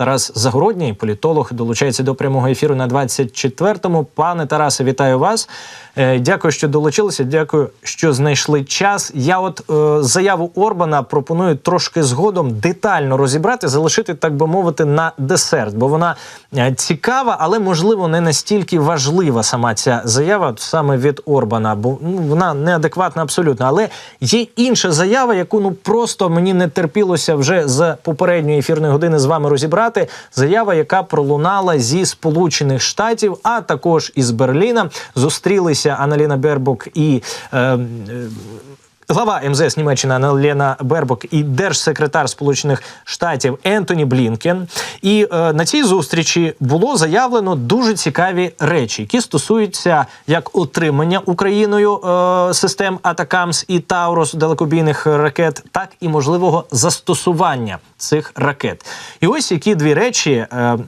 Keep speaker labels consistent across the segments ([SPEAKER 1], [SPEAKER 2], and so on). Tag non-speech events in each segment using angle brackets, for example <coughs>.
[SPEAKER 1] Тарас Загородній, політолог, долучається до прямого ефіру на 24-му. Пане Тарасе, вітаю вас. Е, Дякую, що долучилися. Дякую, що знайшли час. Я от е, заяву Орбана пропоную трошки згодом детально розібрати, залишити, так би мовити, на десерт, бо вона е, цікава, але можливо не настільки важлива сама ця заява саме від Орбана, бо ну, вона неадекватна абсолютно. Але є інша заява, яку ну просто мені не терпілося вже з попередньої ефірної години з вами розібрати. Заява, яка пролунала зі Сполучених Штатів, а також із Берліна. Зустрілися Аналіна Бербок і. Е, е, Глава МЗС Німеччини Аналена Бербок і держсекретар Сполучених Штатів Ентоні Блінкен. І е, на цій зустрічі було заявлено дуже цікаві речі, які стосуються як отримання Україною е, систем Атакамс і Таурос далекобійних ракет, так і можливого застосування цих ракет. І ось які дві речі. Е,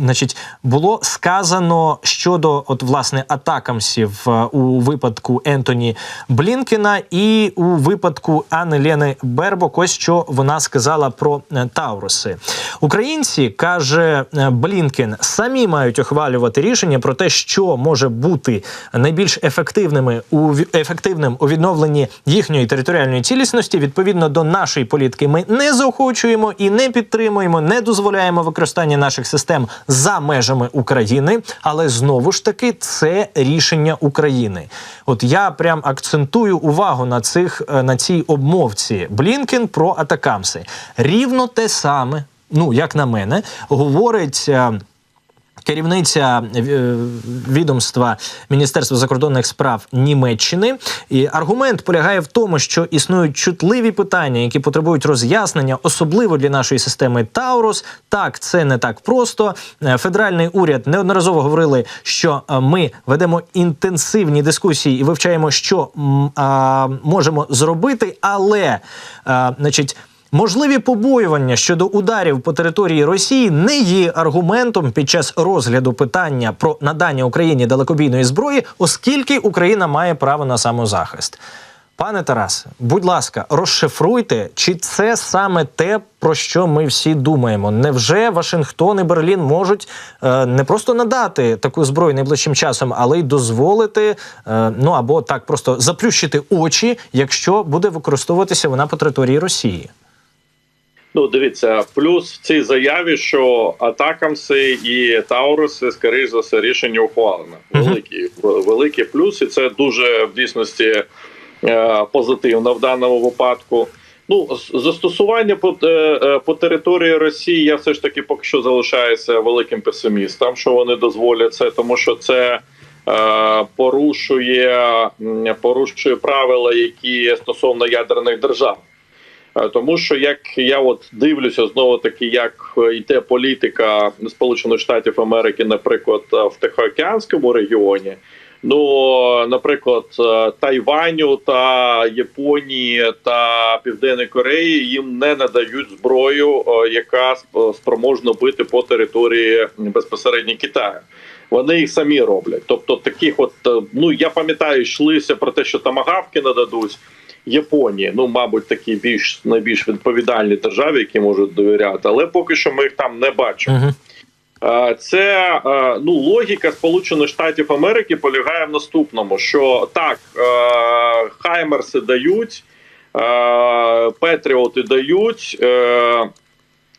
[SPEAKER 1] Значить, було сказано щодо от власне атакамсів е, у випадку Ентоні Блінкена і у випадку Анни Лени Бербок. Ось що вона сказала про е, Тауруси. Українці каже е, Блінкен, самі мають ухвалювати рішення про те, що може бути найбільш ефективними у ефективним у відновленні їхньої територіальної цілісності. Відповідно до нашої політики, ми не заохочуємо і не підтримуємо, не дозволяємо використання наших систем за межами України. Але знову ж таки, це рішення України. От я прям акцентую увагу на цих е, на цій обмовці Блінкен про атакамси. Рівно те саме, ну як на мене, говорить. Керівниця е, відомства Міністерства закордонних справ Німеччини і аргумент полягає в тому, що існують чутливі питання, які потребують роз'яснення, особливо для нашої системи Таурус. Так, це не так просто. Е, Федеральний уряд неодноразово говорили, що е, ми ведемо інтенсивні дискусії і вивчаємо, що а, можемо зробити, але, а, значить. Можливі побоювання щодо ударів по території Росії не є аргументом під час розгляду питання про надання Україні далекобійної зброї, оскільки Україна має право на самозахист. Пане Тарасе, будь ласка, розшифруйте, чи це саме те, про що ми всі думаємо. Невже Вашингтон і Берлін можуть е, не просто надати таку зброю найближчим часом, але й дозволити, е, ну або так просто заплющити очі, якщо буде використовуватися вона по території Росії?
[SPEAKER 2] Ну, дивіться, плюс в цій заяві, що атакамси і Тауруси, скоріш за все, рішення ухвалено.
[SPEAKER 1] Мгм.
[SPEAKER 2] Великий великий плюс, і це дуже в дійсності е, позитивно в даному випадку. Ну, застосування по, е, е, по території Росії я все ж таки поки що залишаюся великим песимістом, що вони дозволять це, тому що це е, порушує, порушує правила, які стосовно ядерних держав. Е, Тому що як я от дивлюся знову таки, як е, йде політика Сполучених Штатів Америки, наприклад, е, в Тихоокеанському регіоні. Ну, наприклад, Тайваню та Японії та Південної Кореї їм не надають зброю, яка спроможна бити по території безпосередньо Китаю. Вони їх самі роблять. Тобто, таких, от ну я пам'ятаю, йшлися про те, що тамагавки нададуть. Японії, ну мабуть, такі більш найбільш відповідальні держави, які можуть довіряти, але поки що ми їх там не бачимо. Е, Це е, ну логіка Сполучених Штатів Америки полягає в наступному: що так, е, Хаймерси дають, е, Петріоти дають.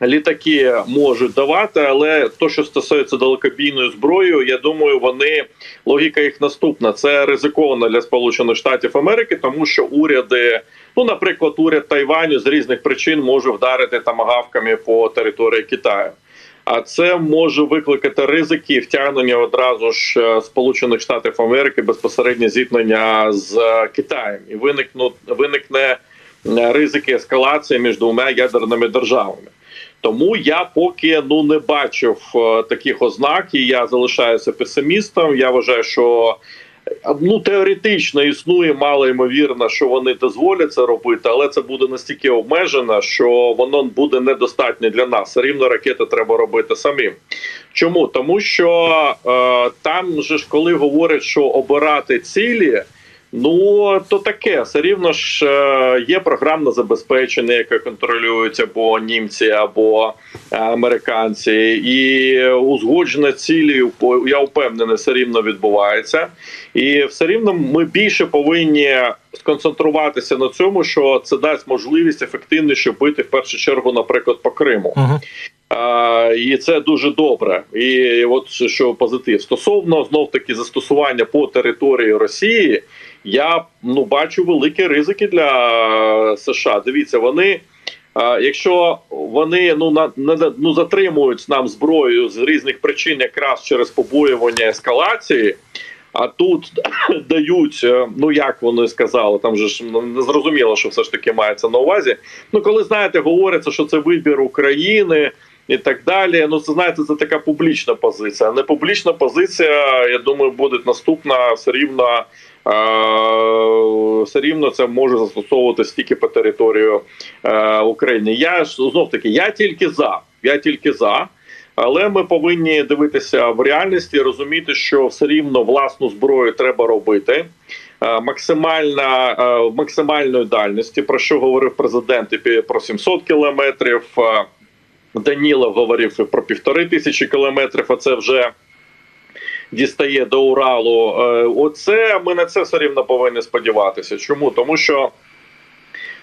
[SPEAKER 2] Літаки можуть давати, але то, що стосується далекобійної зброї, я думаю, вони логіка їх наступна. Це ризиковано для Сполучених Штатів Америки, тому що уряди, ну наприклад, уряд Тайваню з різних причин може вдарити тамагавками по території Китаю. А це може викликати ризики втягнення одразу ж е, Сполучених Штатів Америки безпосередньо зіткнення з е, Китаєм, і виникнуть виникне е, ризики ескалації між двома ядерними державами. Тому я поки ну не бачив е, таких ознак, і я залишаюся песимістом. Я вважаю, що ну теоретично існує мало ймовірно, що вони дозволять це робити, але це буде настільки обмежено, що воно буде недостатньо для нас. Рівно ракети треба робити самим. Чому? Тому що е, там же ж коли говорять, що обирати цілі. Ну то таке, все рівно ж е, є програмне забезпечення, яке контролюють або німці, або е, американці, і узгодження цілі я впевнений, все рівно відбувається. І все рівно ми більше повинні сконцентруватися на цьому, що це дасть можливість ефективніше бити в першу чергу, наприклад, по Криму.
[SPEAKER 1] Угу.
[SPEAKER 2] А, і це дуже добре. І от що позитив стосовно знов таки застосування по території Росії, я ну бачу великі ризики для США. Дивіться, вони. Якщо вони ну на ну затримують нам зброю з різних причин, якраз через побоювання ескалації, а тут <coughs> дають, е, ну як вони сказали, там же ж не зрозуміло, що все ж таки мається на увазі. Ну коли знаєте, говориться, що це вибір України. І так далі. Ну, це знаєте, це така публічна позиція. Не публічна позиція, я думаю, буде наступна все рівно. Все рівно це може застосовуватись тільки по територію е, України. Я знов таки, я тільки за. Я тільки за. Але ми повинні дивитися в реальності, розуміти, що все рівно власну зброю треба робити. Е, Максимальна е, максимальної дальності, про що говорив президент, і про 700 кілометрів. Данілов говорив про півтори тисячі кілометрів. А це вже дістає до Уралу. Е, Оце ми на це все рівно повинні сподіватися. Чому? Тому що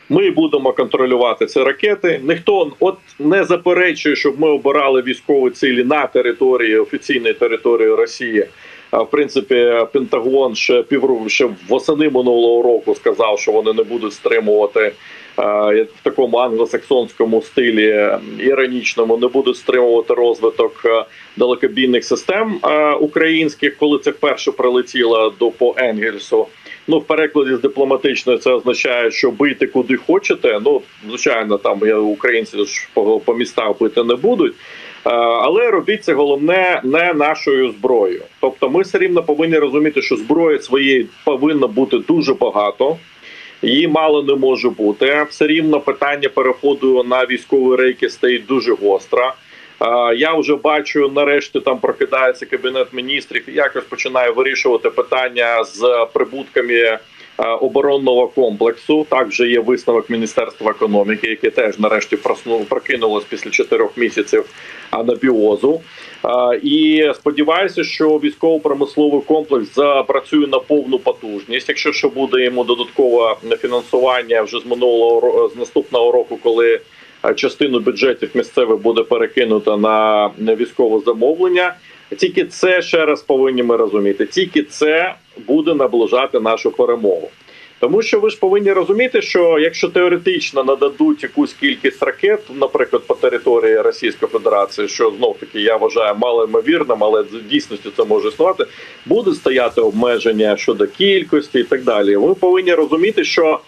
[SPEAKER 2] ми будемо контролювати ці ракети. Ніхто от не заперечує, щоб ми обирали військові цілі на території офіційної території Росії. А, В принципі, Пентагон ще півроку ще восени минулого року сказав, що вони не будуть стримувати в такому англосаксонському стилі іронічному, не будуть стримувати розвиток е, далекобійних систем е, українських, коли це вперше прилетіло до по Енгельсу. Ну, в перекладі з дипломатичної це означає, що бийте куди хочете. Ну, звичайно, там українці ж по, по містах бити не будуть. Е, Але робіть це головне не нашою зброєю. Тобто, ми все рівно повинні розуміти, що зброї своєї повинно бути дуже багато. Її мало не може бути. Все рівно питання переходу на військові рейки стоїть дуже гостро. Е, Я вже бачу, нарешті там прокидається кабінет міністрів і якось починає вирішувати питання з прибутками оборонного комплексу. Так вже є висновок Міністерства економіки, яке теж нарешті проснув, прокинулось після чотирьох місяців анабіозу. Е, І сподіваюся, що військово-промисловий комплекс запрацює на повну потужність. Якщо ще буде йому додаткове фінансування вже з минулого з наступного року, коли е, частину бюджетів місцевих буде перекинуто на на військове замовлення. Тільки це ще раз повинні ми розуміти. Тільки це буде наближати нашу перемогу. Тому що ви ж повинні розуміти, що якщо теоретично нададуть якусь кількість ракет, наприклад, по території Російської Федерації, що знов таки я вважаю малоймовірним, але в дійсності це може існувати, буде стояти обмеження щодо кількості і так далі. Ви повинні розуміти, що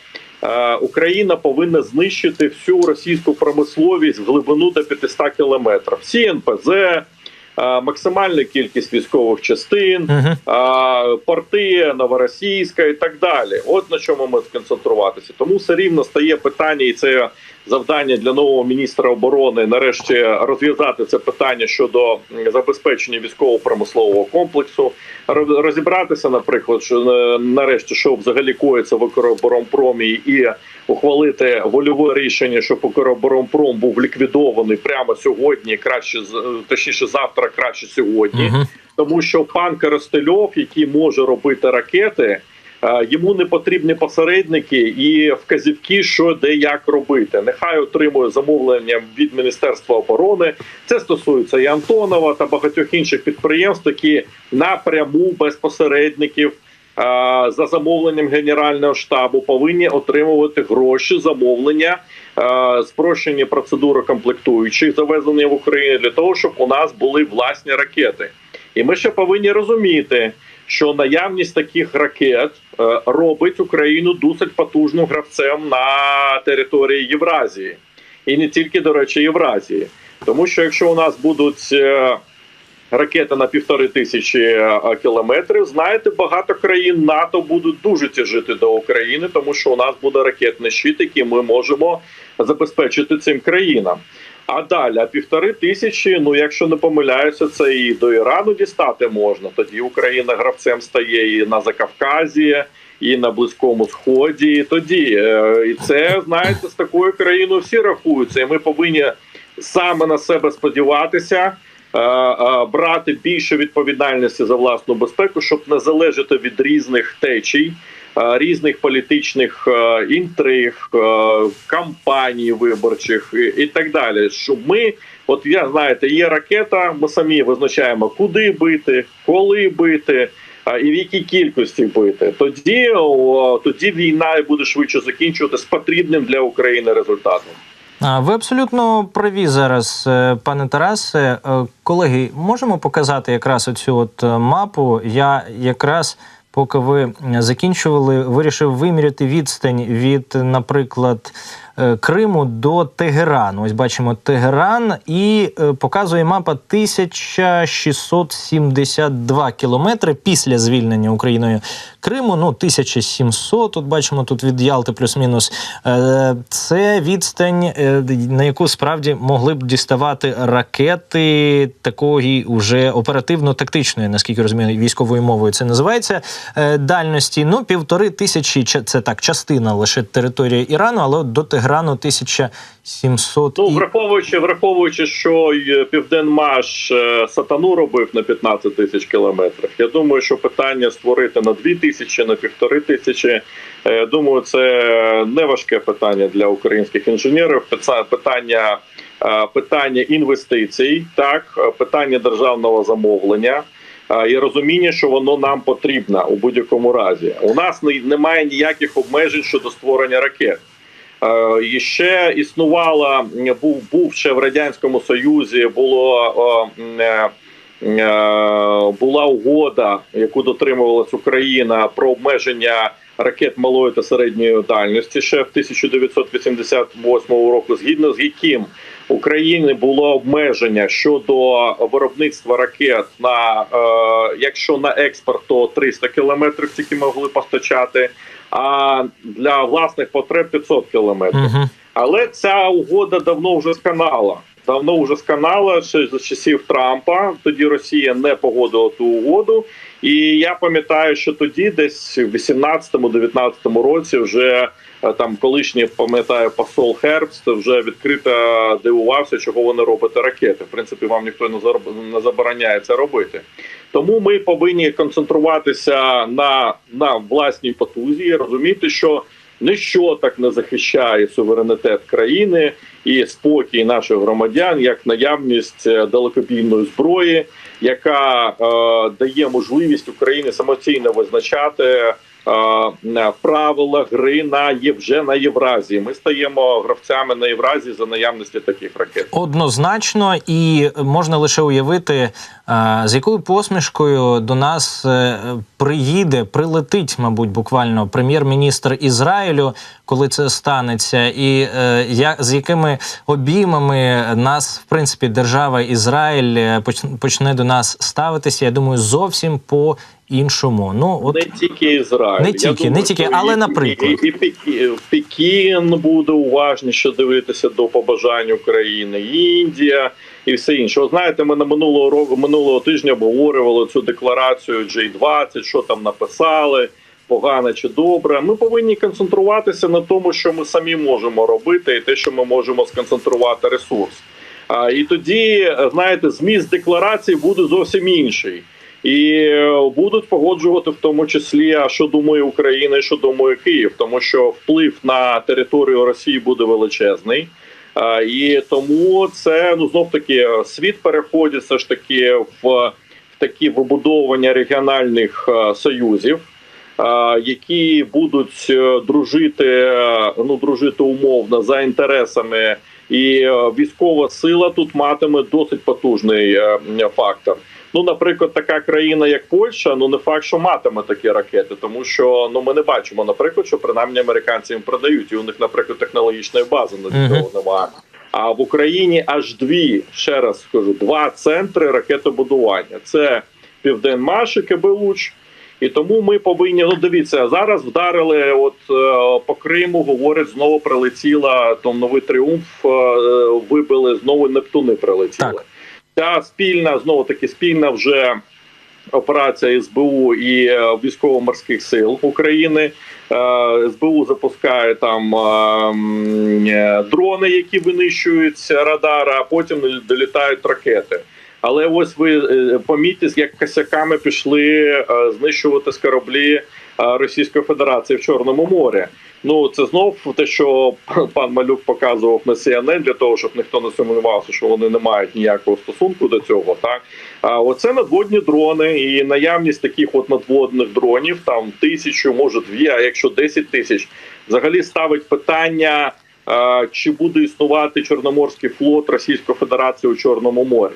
[SPEAKER 2] е, Україна повинна знищити всю російську промисловість в глибину до 500 кілометрів. Всі НПЗ, максимальна кількість військових частин,
[SPEAKER 1] Угу.
[SPEAKER 2] порти новоросійська і так далі. От на чому ми сконцентруватися. Тому все рівно стає питання, і це завдання для нового міністра оборони. Нарешті розв'язати це питання щодо забезпечення військово-промислового комплексу, Роз- розібратися, наприклад, що е, нарешті що взагалі коїться в Укроборонпромі і ухвалити вольове рішення, щоб Укроборонпром був ліквідований прямо сьогодні, краще е, точніше завтра, краще сьогодні
[SPEAKER 1] Угу.
[SPEAKER 2] тому що пан Коростельов, який може робити ракети, йому не потрібні посередники і вказівки, що де як робити. Нехай отримує замовлення від Міністерства оборони. Це стосується і Антонова та багатьох інших підприємств, які напряму без посередників. е, За замовленням Генерального штабу повинні отримувати гроші замовлення, е, спрощені процедури комплектуючих, завезення в Україну для того, щоб у нас були власні ракети. І ми ще повинні розуміти, що наявність таких ракет е, робить Україну досить потужним гравцем на території Євразії, і не тільки до речі, Євразії. Тому що якщо у нас будуть е, ракети на півтори тисячі е, кілометрів, знаєте, багато країн НАТО будуть дуже тяжити до України, тому що у нас буде ракетний щит, який ми можемо забезпечити цим країнам. А далі, півтори тисячі. Ну, якщо не помиляюся, це і до Ірану дістати можна. Тоді Україна гравцем стає і на Закавказі, і на Близькому Сході. І тоді Е, і це знаєте, з такою країною всі рахуються. І ми повинні саме на себе сподіватися. е, е, Брати більше відповідальності за власну безпеку, щоб не залежати від різних течій, різних політичних е, інтриг, е, кампаній виборчих і, так далі. Щоб ми, от я знаєте, є ракета, ми самі визначаємо, куди бити, коли бити. а, І в якій кількості бити, тоді о, тоді війна буде швидше закінчувати з потрібним для України результатом.
[SPEAKER 1] А, Ви абсолютно праві зараз, е, пане Тарасе. Е, Колеги, можемо показати якраз оцю от е, мапу. Я якраз. Поки ви закінчували, вирішив виміряти відстань від, наприклад, Криму до Тегерану. Ось бачимо Тегеран, і е, показує мапа 1672 кілометри після звільнення Україною Криму. Ну, 1700, Тут бачимо тут від Ялти плюс-мінус. Е, Це відстань, е, на яку справді могли б діставати ракети такої уже оперативно-тактичної, наскільки розумію, військовою мовою це називається е, дальності. Ну, півтори тисячі це так, частина лише території Ірану, але до Теграну 1700
[SPEAKER 2] Ну, враховуючи, враховуючи, що й Південмаш е, сатану робив на 15 тисяч кілометрів. Я думаю, що питання створити на 2 тисячі, на півтори тисячі. е, Думаю, це не важке питання для українських інженерів. Пита- Питання, е, питання інвестицій, так е, питання державного замовлення. е, І розуміння, що воно нам потрібно у будь-якому разі. У нас не- немає ніяких обмежень щодо створення ракет. Е, І ще існувала був був ще в радянському союзі. Було е, е, була угода, яку дотримувалась Україна про обмеження ракет малої та середньої дальності ще в 1988 року, згідно з яким України було обмеження щодо виробництва ракет на якщо на експорт, то 300 кілометрів тільки могли постачати. А для власних потреб 500 кілометрів.
[SPEAKER 1] Угу.
[SPEAKER 2] Але ця угода давно вже сканала. Давно вже сканала ще за часів Трампа. Тоді Росія не погодила ту угоду. І я пам'ятаю, що тоді, десь в 18-19 році, вже е, там колишній пам'ятаю посол Хербст вже відкрито дивувався, чого вони робите ракети. В принципі, вам ніхто не забороняє це робити. Тому ми повинні концентруватися на, на власній потузі, розуміти, що ніщо так не захищає суверенітет країни і спокій наших громадян, як наявність е, далекобійної зброї, яка е, дає можливість Україні самостійно визначати правила гри на є вже на Євразії. Ми стаємо гравцями на Євразії за наявності таких ракет.
[SPEAKER 1] Однозначно, і можна лише уявити, е, з якою посмішкою до нас е, приїде, прилетить, мабуть, буквально прем'єр-міністр Ізраїлю, коли це станеться, і е, з якими обіймами нас, в принципі, держава Ізраїль почне до нас ставитися. Я думаю, зовсім по іншому. Ну от
[SPEAKER 2] не тільки Ізраїль,
[SPEAKER 1] Не тільки, не тільки, але,
[SPEAKER 2] і-
[SPEAKER 1] наприклад.
[SPEAKER 2] і, і, Пекі- Пекін буде уважніше дивитися до побажань України, Індія і все інше. Ви знаєте, ми на минулого року минулого тижня обговорювали цю декларацію G20, що там написали. Погане чи добре, ми повинні концентруватися на тому, що ми самі можемо робити, і те, що ми можемо сконцентрувати ресурс. А, і тоді, знаєте, зміст декларації буде зовсім інший. І е, будуть погоджувати в тому числі, а що думає Україна, і що думає Київ, тому що вплив на територію Росії буде величезний. І тому це ну знов таки світ переходить все ж таки в, в такі вибудовування регіональних е, союзів, які будуть е, дружити, ну дружити умовно за інтересами, і військова сила тут матиме досить потужний фактор. Ну, наприклад, така країна, як Польща, ну не факт, що матиме такі ракети, тому що ну ми не бачимо, наприклад, що принаймні американці їм продають, і у них, наприклад, технологічної бази на цього немає. А в Україні аж дві, ще раз скажу, два центри ракетобудування: це Південмаш і Кибелуч. І тому ми повинні ну дивіться зараз. Вдарили, от е, по Криму говорять, знову прилетіла там новий тріумф. Е, вибили знову Нептуни прилетіли.
[SPEAKER 1] Так.
[SPEAKER 2] Ця спільна знову таки спільна вже операція СБУ і е, військово-морських сил України. Е, СБУ запускає там е, дрони, які винищують радара, а потім долітають ракети. Але ось ви помітьте, як косяками пішли знищувати з кораблі Російської Федерації в Чорному морі. Ну це знов те, що пан Малюк показував на CNN, для того, щоб ніхто не сумнівався, що вони не мають ніякого стосунку до цього. Так а оце надводні дрони і наявність таких от надводних дронів, там тисячу, може дві, а якщо 10 тисяч, взагалі ставить питання, чи буде існувати Чорноморський флот Російської Федерації у Чорному морі.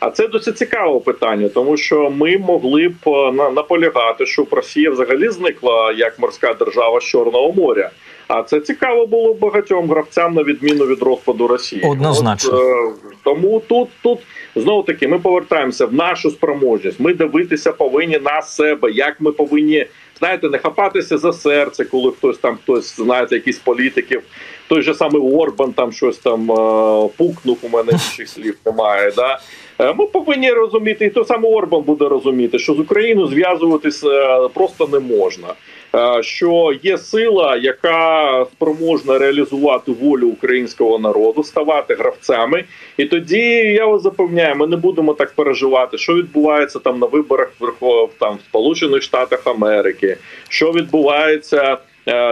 [SPEAKER 2] А це досить цікаве питання, тому що ми могли б е, на- наполягати, щоб Росія взагалі зникла як морська держава з Чорного моря. А це цікаво було багатьом гравцям на відміну від розпаду Росії.
[SPEAKER 1] Однозначно.
[SPEAKER 2] От, е, тому тут, тут знову таки ми повертаємося в нашу спроможність. Ми дивитися повинні на себе, як ми повинні. Знаєте, не хапатися за серце, коли хтось там, хтось знаєте, якісь політиків, той же самий Орбан там щось там е, пукнув. У мене інших слів немає. Да? Е, Ми повинні розуміти, і той самий Орбан буде розуміти, що з Україною зв'язуватися е, просто не можна. Е, Що є сила, яка спроможна реалізувати волю українського народу, ставати гравцями, і тоді я вас запевняю, ми не будемо так переживати, що відбувається там на виборах верхов там в Сполучених Штатах Америки, що відбувається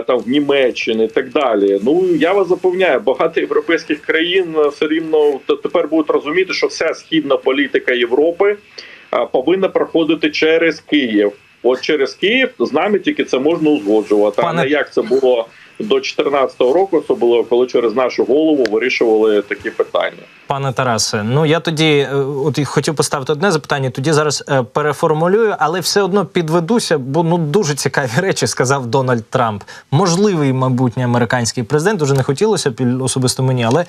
[SPEAKER 2] там в Німеччині і так далі. Ну я вас запевняю, багато європейських країн е, все рівно тепер будуть розуміти, що вся східна політика Європи е, повинна проходити через Київ. От через Київ з нами тільки це можна узгоджувати.
[SPEAKER 1] Пане-
[SPEAKER 2] А не як це було до 2014 року, було коли через нашу голову вирішували такі питання.
[SPEAKER 1] Пане Тарасе, ну я тоді е, от хотів поставити одне запитання, тоді зараз е, переформулюю, але все одно підведуся, бо ну дуже цікаві <laughs> речі сказав Дональд Трамп. Можливий майбутній американський президент. Уже не хотілося б особисто мені, але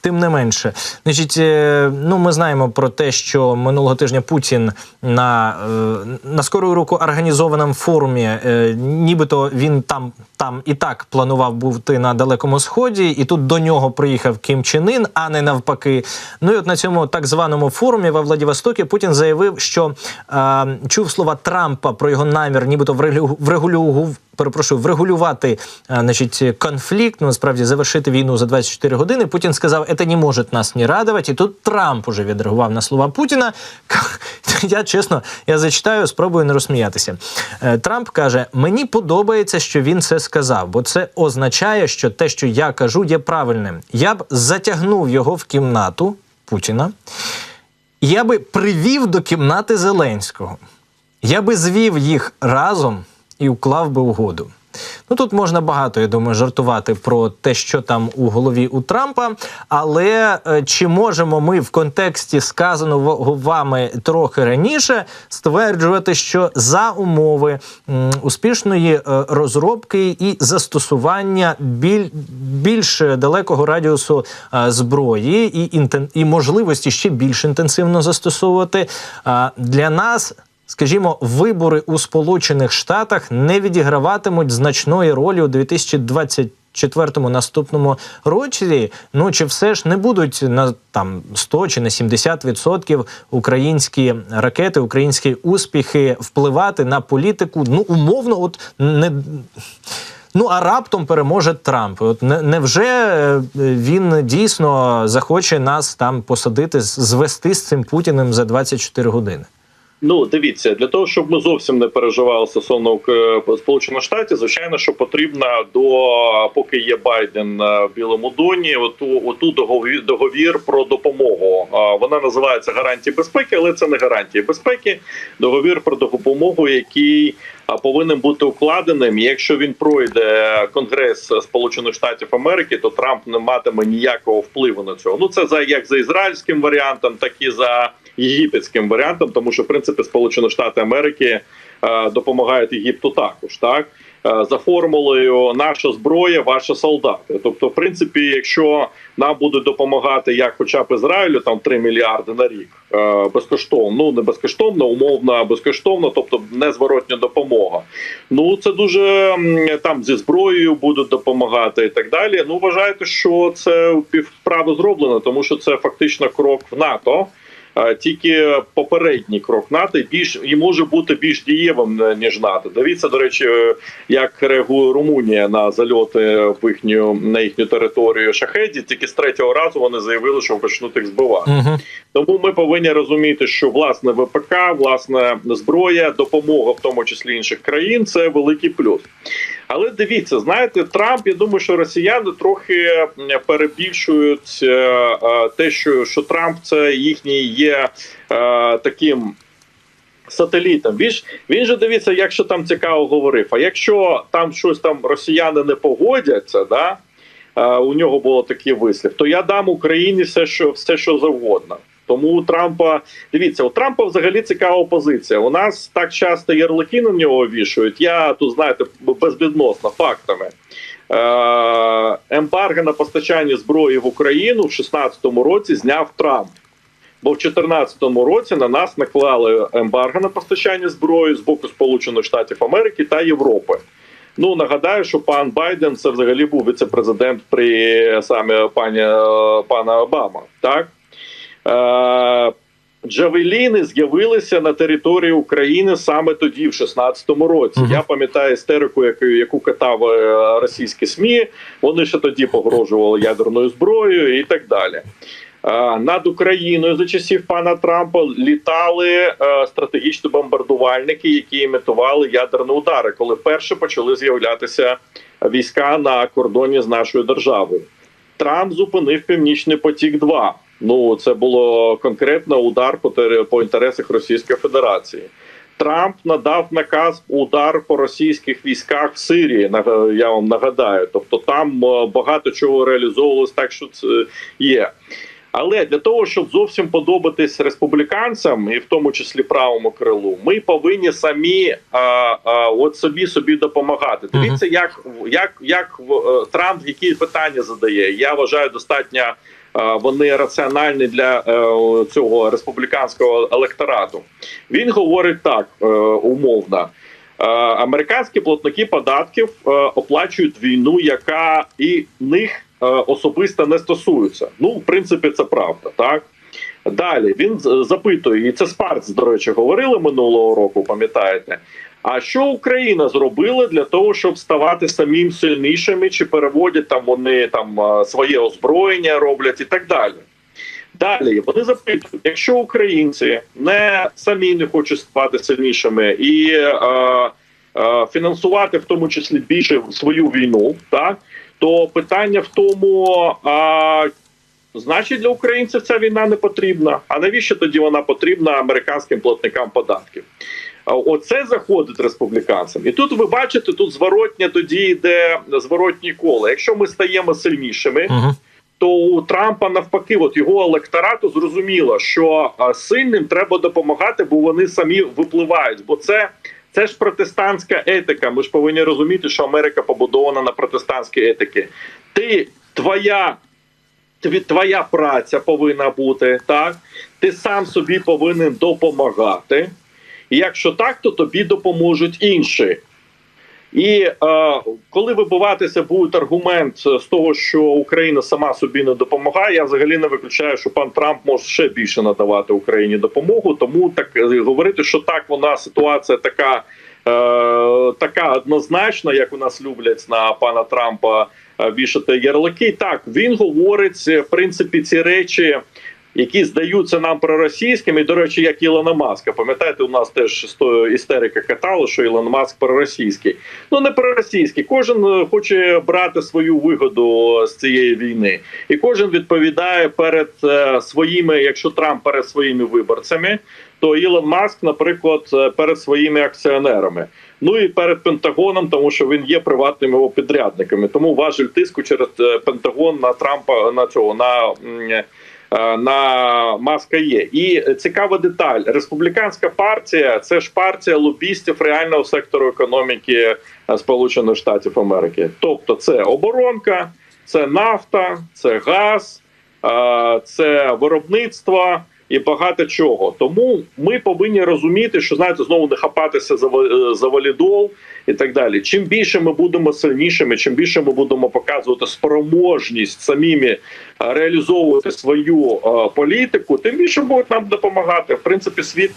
[SPEAKER 1] тим не менше. Значить, е, ну ми знаємо про те, що минулого тижня Путін на, е, на скору руку організованому форумі, е, нібито він там, там і так планував бути на далекому сході, і тут до нього приїхав Кім Чен Ін, а не навпаки. Ну і от на цьому так званому форумі во Владивостокі Путін заявив, що е, чув слова Трампа про його намір, нібито врегулю- врегулював. Перепрошую, врегулювати значить, конфлікт, ну насправді завершити війну за 24 години. Путін сказав, це не може нас не радувати. І тут Трамп уже відреагував на слова Путіна. <laughs> Я чесно, я зачитаю, спробую не розсміятися. Е, Трамп каже: мені подобається, що він це сказав, бо це означає, що те, що я кажу, є правильним. Я б затягнув його в кімнату Путіна. Я би привів до кімнати Зеленського. Я би звів їх разом і уклав би угоду. Ну тут можна багато, я думаю, жартувати про те, що там у голові у Трампа. Але е, чи можемо ми в контексті сказаного вами трохи раніше стверджувати, що за умови успішної е, розробки і застосування біль, більш далекого радіусу е, зброї і, інтен, і можливості ще більш інтенсивно застосовувати для нас Скажімо, вибори у Сполучених Штатах не відіграватимуть значної ролі у 2024 наступному році. Ну чи все ж не будуть на там 100 чи на 70% українські ракети, українські успіхи впливати на політику? Ну умовно, от не. Ну а раптом переможе Трамп. От невже е, він дійсно захоче нас там посадити, звести з цим Путіним за 24 години?
[SPEAKER 2] Ну, дивіться, для того, щоб ми зовсім не переживали стосовно е, Сполучених Штатів, звичайно, що потрібно до поки є Байден е, в Білому доні, оту оту договір, договір про допомогу. Вона називається гарантії безпеки, але це не гарантії безпеки. Договір про допомогу, який повинен бути укладеним. Якщо він пройде Конгрес Сполучених Штатів Америки, то Трамп не матиме ніякого впливу на цього. Ну це за як за ізраїльським варіантом, так і за єгипетським варіантом, тому що в принципі Сполучені Штати Америки е, допомагають Єгипту також, так за формулою наша зброя, ваші солдати. Тобто, в принципі, якщо нам будуть допомагати як, хоча б Ізраїлю, там 3 мільярди на рік е, безкоштовно, ну не безкоштовно, умовно а безкоштовно, тобто незворотня допомога. Ну це дуже там зі зброєю будуть допомагати і так далі. Ну вважайте, що це півправо зроблено, тому що це фактично крок в НАТО. Тільки попередній крок НАТО більш і може бути більш дієвим е, ніж НАТО. Дивіться, до речі, е, як реагує Румунія на зальоти в їхню на їхню територію шахеді. Тільки з третього разу вони заявили, що почнуть їх збивати.
[SPEAKER 1] Угу.
[SPEAKER 2] Тому ми повинні розуміти, що власне ВПК, власне зброя, допомога, в тому числі інших країн, це великий плюс. Але дивіться, знаєте, Трамп, я думаю, що росіяни трохи перебільшують е, е, те, що, що Трамп це їхній є е, таким. Сателітом. Він ж він же дивіться, якщо там цікаво говорив. А якщо там щось там росіяни не погодяться, да у нього було такий вислів, то я дам Україні все, що все, що завгодно. Тому у Трампа дивіться, у Трампа взагалі цікава позиція. У нас так часто ярлики на нього вішають. Я тут знаєте безвідносно фактами. Е, ембарго на постачання зброї в Україну в 2016 році зняв Трамп. Бо в 2014 році на нас наклали ембарго на постачання зброї з боку Сполучених Штатів Америки та Європи. Ну нагадаю, що пан Байден це взагалі був віце-президент при саме пані е, пана Обама. Так Джавеліни з'явилися на території України саме тоді, в 16-му році.
[SPEAKER 1] Мгм.
[SPEAKER 2] Я пам'ятаю істерику, яку, яку катав е, російські СМІ. Вони ще тоді погрожували ядерною зброєю і так далі. Е, Над Україною за часів пана Трампа літали е, стратегічні бомбардувальники, які імітували ядерні удари, коли вперше почали з'являтися війська на кордоні з нашою державою. Трамп зупинив Північний потік. 2 ну це було конкретно удар по по інтересах Російської Федерації. Трамп надав наказ удар по російських військах в Сирії. Я вам нагадаю. Тобто там е, багато чого реалізовувалось, так що це є. Але для того, щоб зовсім подобатись республіканцям, і в тому числі правому крилу, ми повинні самі а, а, от собі собі допомагати. Дивіться, як як, як в- е, Трамп які питання задає. Я вважаю, достатньо вони раціональні для е, цього республіканського електорату. Він говорить так е, умовно. Е, Американські платники податків оплачують війну, яка і них особисто не стосується. Ну, в принципі, це правда, так. Далі він запитує, і це Спарц, до речі, говорили минулого року, пам'ятаєте. А що Україна зробила для того, щоб ставати самим сильнішими, чи переводять там вони там своє озброєння роблять і так далі. Далі вони запитують, якщо українці не самі не хочуть ставати сильнішими і е, е, фінансувати в тому числі більше свою війну, так то питання в тому, а, значить для українців ця війна не потрібна. А навіщо тоді вона потрібна американським платникам податків? Оце заходить республіканцям, і тут ви бачите, тут зворотня тоді йде зворотні коло. Якщо ми стаємо сильнішими,
[SPEAKER 1] Угу.
[SPEAKER 2] то у Трампа навпаки, от його електорату зрозуміло, що сильним треба допомагати, бо вони самі випливають. Бо це, це ж протестантська етика. Ми ж повинні розуміти, що Америка побудована на протестантській етики. Ти твоя. Твоя праця повинна бути так. Ти сам собі повинен допомагати. І якщо так, то тобі допоможуть інші. І е, коли вибиватися буде аргумент з того, що Україна сама собі не допомагає, я взагалі не виключаю, що пан Трамп може ще більше надавати Україні допомогу. Тому так е, говорити, що так вона ситуація така, е, така однозначна, як у нас люблять на пана Трампа е, вішати ярлики. Так він говорить в принципі ці речі які здаються нам проросійськими. До речі, як Ілона Маска. Пам'ятаєте, у нас теж істерика катала, що Ілон Маск проросійський. Ну не проросійський. Кожен е, хоче брати свою вигоду з цієї війни, і кожен відповідає перед е, своїми, якщо Трамп перед своїми виборцями. То Ілон Маск, наприклад, е, перед своїми акціонерами, ну і перед Пентагоном, тому що він є приватними його підрядниками. Тому важель тиску через Пентагон на Трампа на цього на на маска є. І цікава деталь: республіканська партія це ж партія лобістів реального сектору економіки е, Сполучених Штатів Америки. Тобто, це оборонка, це нафта, це газ, е, це виробництво. І багато чого. Тому ми повинні розуміти, що знаєте, знову не хапатися за е, за валідол і так далі. Чим більше ми будемо сильнішими, чим більше ми будемо показувати спроможність самими е, реалізовувати свою е, політику, тим більше будуть нам допомагати. В принципі, світ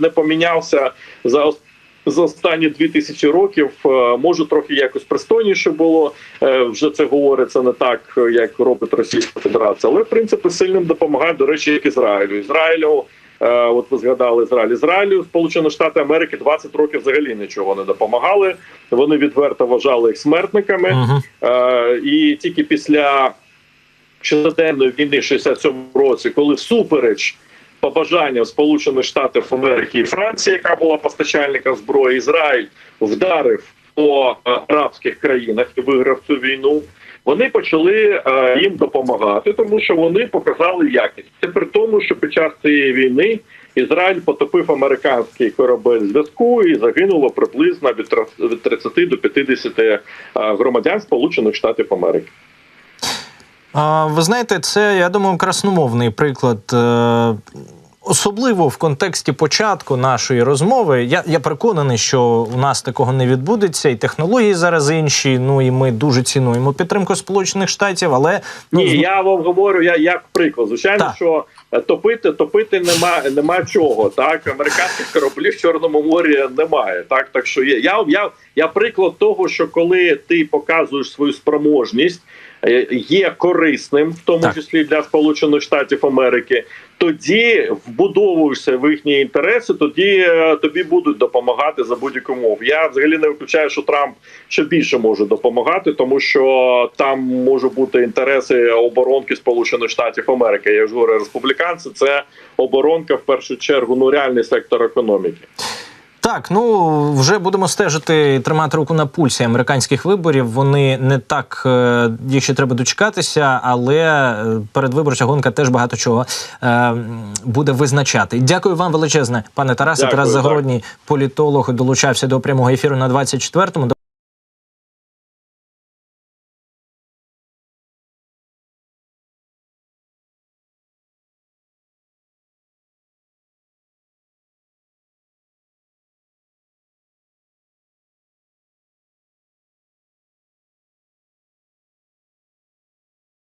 [SPEAKER 2] не помінявся за ос- за останні дві тисячі років е, може трохи якось пристойніше було. Е, Вже це говориться не так, як робить Російська Федерація, але в принципі сильним допомагає, до речі, як Ізраїлю. Ізраїлю, е, от ви згадали Ізраїль. Ізраїлю, Сполучені Штати Америки 20 років взагалі нічого не допомагали. Вони відверто вважали їх смертниками.
[SPEAKER 1] Мгм.
[SPEAKER 2] Е, І тільки після щоденної війни 67 році, коли всупереч побажанням Сполучених Штатів Америки і Франції, яка була постачальником зброї, Ізраїль вдарив по е, арабських країнах і виграв цю війну. Вони почали е, їм допомагати, тому що вони показали якість. Це при тому, що під час цієї війни Ізраїль потопив американський корабель зв'язку і загинуло приблизно від 30 до 50 е, громадян Сполучених Штатів Америки.
[SPEAKER 1] А, Ви знаєте, це я думаю, красномовний приклад. е, Особливо в контексті початку нашої розмови, я, я переконаний, що у нас такого не відбудеться, і технології зараз інші. Ну і ми дуже цінуємо підтримку Сполучених Штатів. Але ну
[SPEAKER 2] Ні,
[SPEAKER 1] з-
[SPEAKER 2] я вам говорю, я як приклад. Звичайно,
[SPEAKER 1] Так.
[SPEAKER 2] що е, топити, топити нема, нема чого. Так, американських кораблів в Чорному морі немає. Так, так що є. Я, я, я приклад того, що коли ти показуєш свою спроможність, є корисним, в тому
[SPEAKER 1] Так.
[SPEAKER 2] числі для Сполучених Штатів Америки. Тоді вбудовуєшся в їхні інтереси, тоді е, тобі будуть допомагати за будь-яку мову. Я взагалі не виключаю, що Трамп ще більше може допомагати, тому що там можуть бути інтереси оборонки Сполучених Штатів Америки. Я ж говорю, республіканці це оборонка в першу чергу, ну реальний сектор економіки.
[SPEAKER 1] Так, ну вже будемо стежити і тримати руку на пульсі американських виборів. Вони не так їх ще треба дочекатися, але е, передвиборча гонка теж багато чого е, буде визначати. Дякую вам величезне, пане Тарасе. Тарас. Загородній, політолог, долучався до прямого ефіру на 24-му.